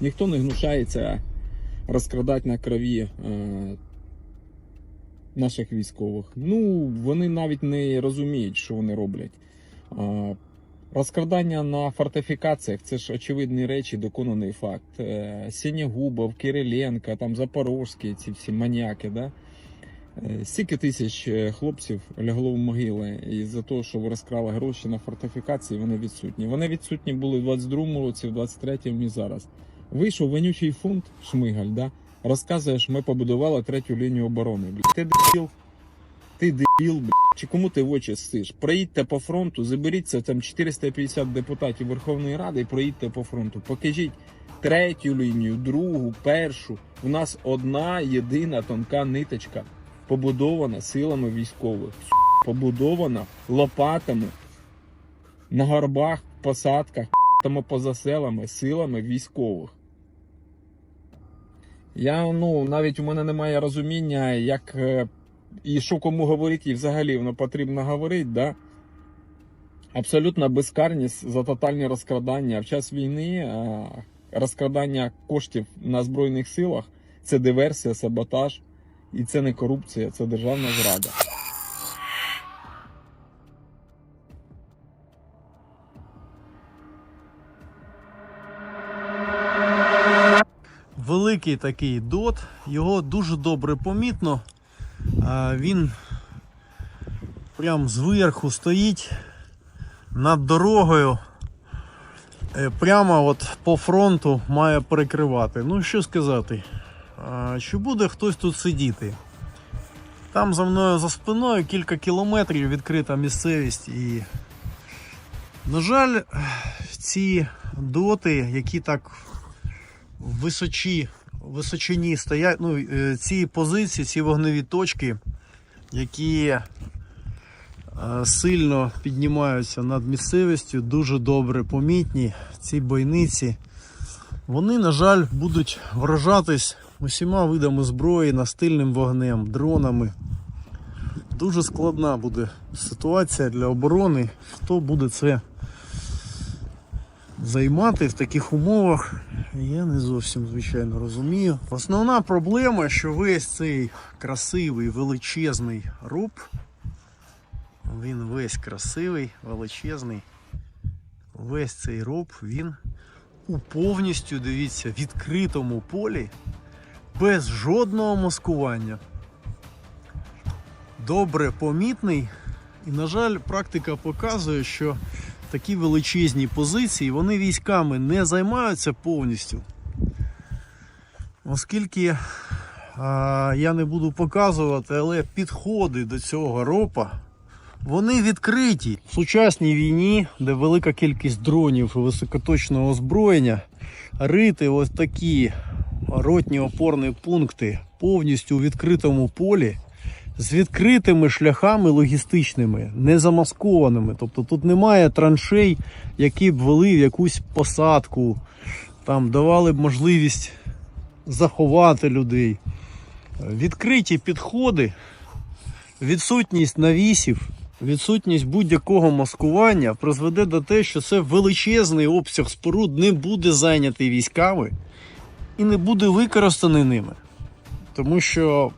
Ніхто не гнушається розкрадати на крові е, наших військових. Ну, вони навіть не розуміють, що вони роблять. Е, Розкрадання на фортифікаціях це ж очевидні речі, доконаний факт. Е, Сінєгубов, Кириленко, там Запорожські, ці всі маніяки, да? Стільки тисяч хлопців лягло в могили із-за того, що ви розкрали гроші на фортифікації, вони відсутні. Вони відсутні були в 22-му році, в 23-му і зараз. Вийшов вонючий фунт Шмигаль, да? розказуєш, ми побудували третю лінію оборони. Блядь. Ти дебіл, ти дебіл, блядь. чи кому ти в очі стиш? Проїдьте по фронту, заберіться там 450 депутатів Верховної Ради і проїдьте по фронту. Покажіть третю лінію, другу, першу. У нас одна єдина тонка ниточка побудована силами військових, побудована лопатами на горбах, посадках, тому поза селами, силами військових. Я ну навіть у мене немає розуміння, як е, і що кому говорити, і взагалі воно потрібно говорити, да? Абсолютна безкарність за тотальні розкрадання. В час війни е, розкрадання коштів на Збройних силах це диверсія, саботаж. І це не корупція, це державна зрада. Великий такий дот, його дуже добре помітно. Він прям зверху стоїть над дорогою. Е, Прямо от по фронту має перекривати. Ну що сказати, чи буде хтось тут сидіти? Там за мною за спиною кілька кілометрів відкрита місцевість і, на жаль, ці доти, які так височі, височині стоять, ну, е, ці позиції, ці вогневі точки, які е, сильно піднімаються над місцевістю, дуже добре помітні. Ці бойниці, вони, на жаль, будуть вражатись усіма видами зброї, настильним вогнем, дронами. Дуже складна буде ситуація для оборони. Хто буде це займати в таких умовах, я не зовсім звичайно розумію. Основна проблема, що весь цей красивий величезний руб, він весь красивий, величезний, весь цей руб, він у повністю, дивіться, відкритому полі, без жодного маскування. Добре помітний. І, на жаль, практика показує, що такі величезні позиції, вони військами не займаються повністю. Оскільки а, я не буду показувати, але підходи до цього ропа, вони відкриті. В сучасній війні, де велика кількість дронів і високоточного озброєння, рити ось такі ротні опорні пункти повністю у відкритому полі з відкритими шляхами логістичними, не замаскованими. Тобто тут немає траншей, які б вели в якусь посадку, там давали б можливість заховати людей. Відкриті підходи, відсутність навісів, відсутність будь-якого маскування призведе до те, що це величезний обсяг споруд не буде зайнятий військами і не буде використаний ними. Тому що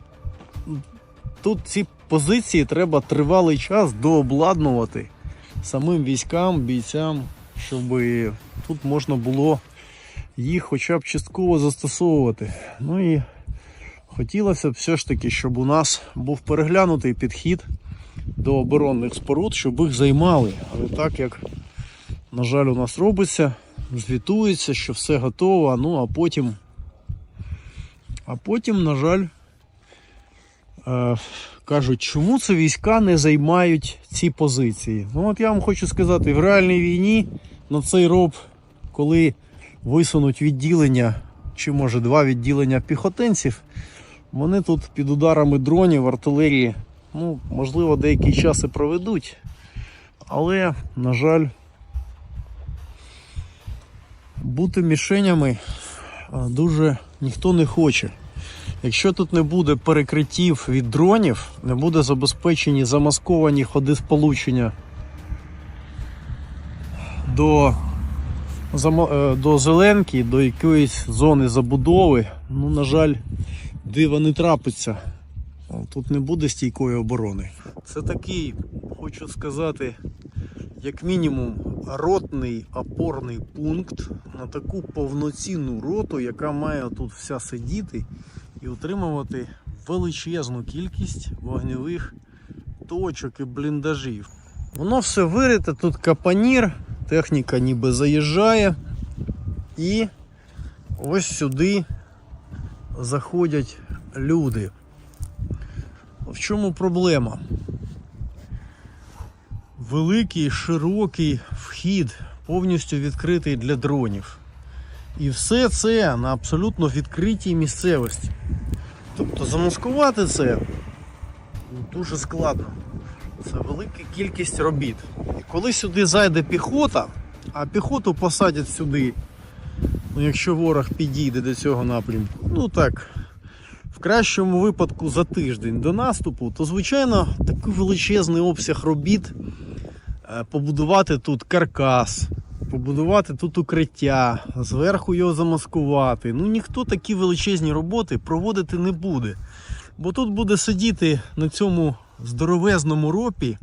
тут ці позиції треба тривалий час дообладнувати самим військам, бійцям, щоб тут можна було їх хоча б частково застосовувати. Ну і хотілося б все ж таки, щоб у нас був переглянутий підхід до оборонних споруд, щоб їх займали. Але так як, на жаль, у нас робиться, звітується, що все готово, ну а потім, а потім, на жаль, кажуть, чому це війська не займають ці позиції. Ну от я вам хочу сказати, в реальній війні на цей роб, коли висунуть відділення, чи може два відділення піхотинців, вони тут під ударами дронів, артилерії, ну, можливо, деякий час і проведуть. Але, на жаль, бути мішенями дуже ніхто не хоче. Якщо тут не буде перекриттів від дронів, не буде забезпечені замасковані ходи сполучення до е, до зеленки, до якоїсь зони забудови, ну, на жаль, дива не трапиться. Тут не буде стійкої оборони. Це такий, хочу сказати, як мінімум, ротний опорний пункт на таку повноцінну роту, яка має тут вся сидіти і утримувати величезну кількість вогневих точок і бліндажів. Воно все вирите, тут капанір, техніка ніби заїжджає. І ось сюди заходять люди. В чому проблема? Великий, широкий вхід, повністю відкритий для дронів. І все це на абсолютно відкритій місцевості. Тобто замаскувати це дуже складно. Це велика кількість робіт. І коли сюди зайде піхота, а піхоту посадять сюди, ну якщо ворог підійде до цього напрямку, ну так, в кращому випадку за тиждень до наступу, то звичайно такий величезний обсяг робіт е, побудувати тут каркас, побудувати тут укриття, зверху його замаскувати. Ну ніхто такі величезні роботи проводити не буде. Бо тут буде сидіти на цьому здоровезному ропі.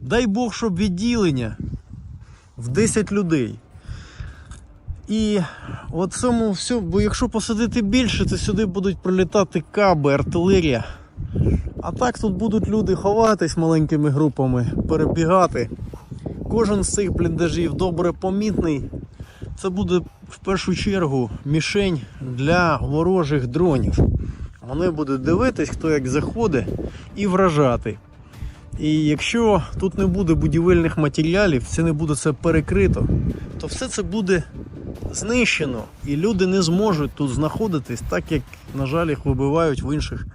Дай Бог, щоб відділення в 10 людей. І от цьому все, бо якщо посадити більше, то сюди будуть прилітати каби, артилерія. А так тут будуть люди ховатись маленькими групами, перебігати. Кожен з цих бліндажів добре помітний. Це буде в першу чергу мішень для ворожих дронів. Вони будуть дивитись, хто як заходить, і вражати. І якщо тут не буде будівельних матеріалів, це не буде це перекрито, то все це буде знищено, і люди не зможуть тут знаходитись, так як, на жаль, їх вибивають в інших,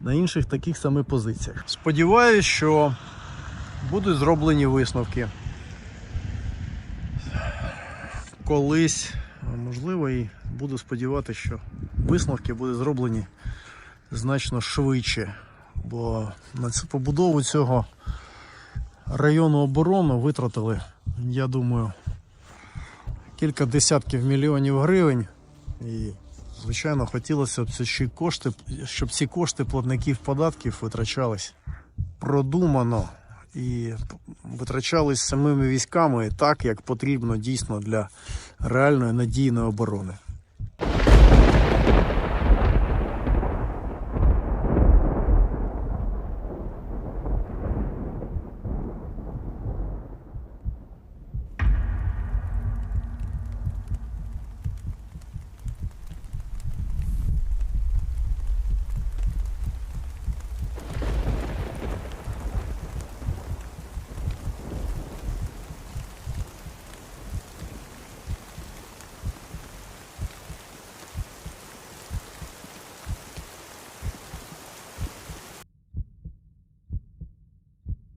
на інших таких самих позиціях. Сподіваюсь, що будуть зроблені висновки. Колись, можливо, і буду сподіватися, що висновки будуть зроблені значно швидше. Бо на цю побудову цього району оборони витратили, я думаю, кілька десятків мільйонів гривень. І, звичайно, хотілося б й кошти, щоб ці кошти платників податків витрачались продумано і витрачались самими військами так, як потрібно дійсно для реальної надійної оборони.